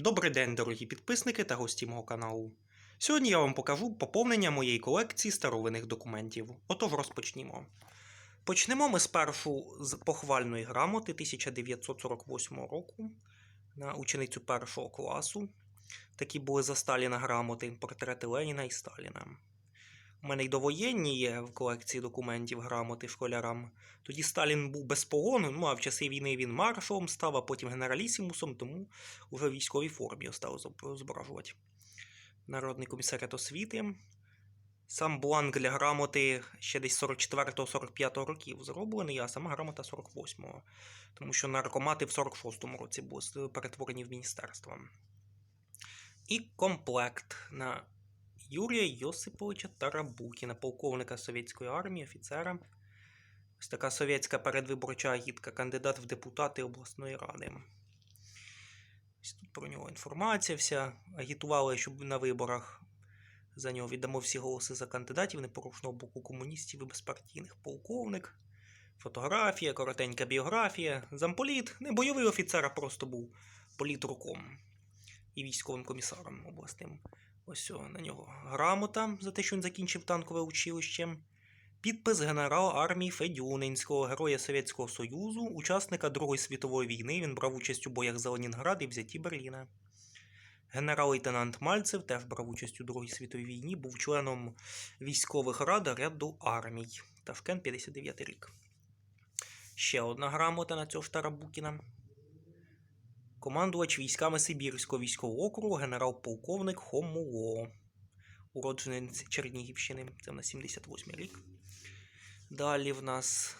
Добрий день, дорогі підписники та гості мого каналу. Сьогодні я вам покажу поповнення моєї колекції старовинних документів. Отож розпочнімо. Почнемо ми спершу з похвальної грамоти 1948 року на ученицю першого класу. Такі були за Сталіна грамоти, портрети Леніна і Сталіна. У мене й довоєнні є в колекції документів грамоти школярам. Тоді Сталін був без погону, ну а в часи війни він маршалом став, а потім генералісімусом, тому уже в військовій формі стали зображувати. Народний комісаріат освіти. Сам бланк для грамоти ще десь 44-45 років зроблений, а сама грамота 48-го. Тому що наркомати в 46-му році були перетворені в міністерство. І комплект на Юрія Йосиповича Тарабукіна, полковника совєтської армії, офіцера. Ось така совєтська передвиборча агітка, кандидат в депутати обласної ради. Ось тут про нього інформація вся. Агітували, щоб на виборах за нього віддамо всі голоси за кандидатів непорушного боку комуністів і безпартійних. Полковник, фотографія, коротенька біографія. Замполіт, не бойовий офіцер, а просто був політруком і військовим комісаром обласним. Ось на нього грамота за те, що він закінчив танкове училище. Підпис генерала армії Федюнинського, героя Совєтського Союзу, учасника Другої світової війни. Він брав участь у боях за Ленінград і взятті Берліна. Генерал-лейтенант Мальцев теж брав участь у Другій світовій війні, був членом військових рад ряду армій. Ташкент 59 рік. Ще одна грамота на цього ж Тарабукіна. Командувач військами Сибірського військового округу генерал-полковник Хомуло. Уродженець Чернігівщини. Це на 78 рік. Далі в нас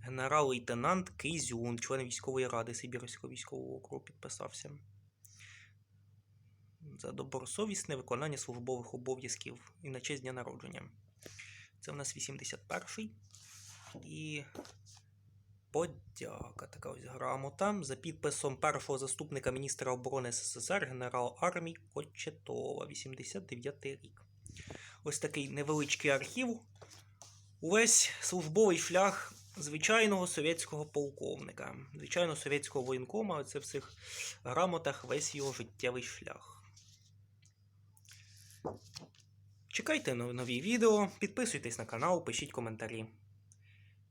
генерал-лейтенант Кизюн, член військової ради Сибірського військового округу, підписався. За добросовісне виконання службових обов'язків і на честь дня народження. Це в нас 81-й. І подяка. Така ось грамота за підписом першого заступника міністра оборони СССР генерал армії Кочетова, 89 рік. Ось такий невеличкий архів. Увесь службовий шлях звичайного совєтського полковника, звичайно, совєтського воєнкома. Це в цих грамотах весь його життєвий шлях. Чекайте нові відео, підписуйтесь на канал, пишіть коментарі.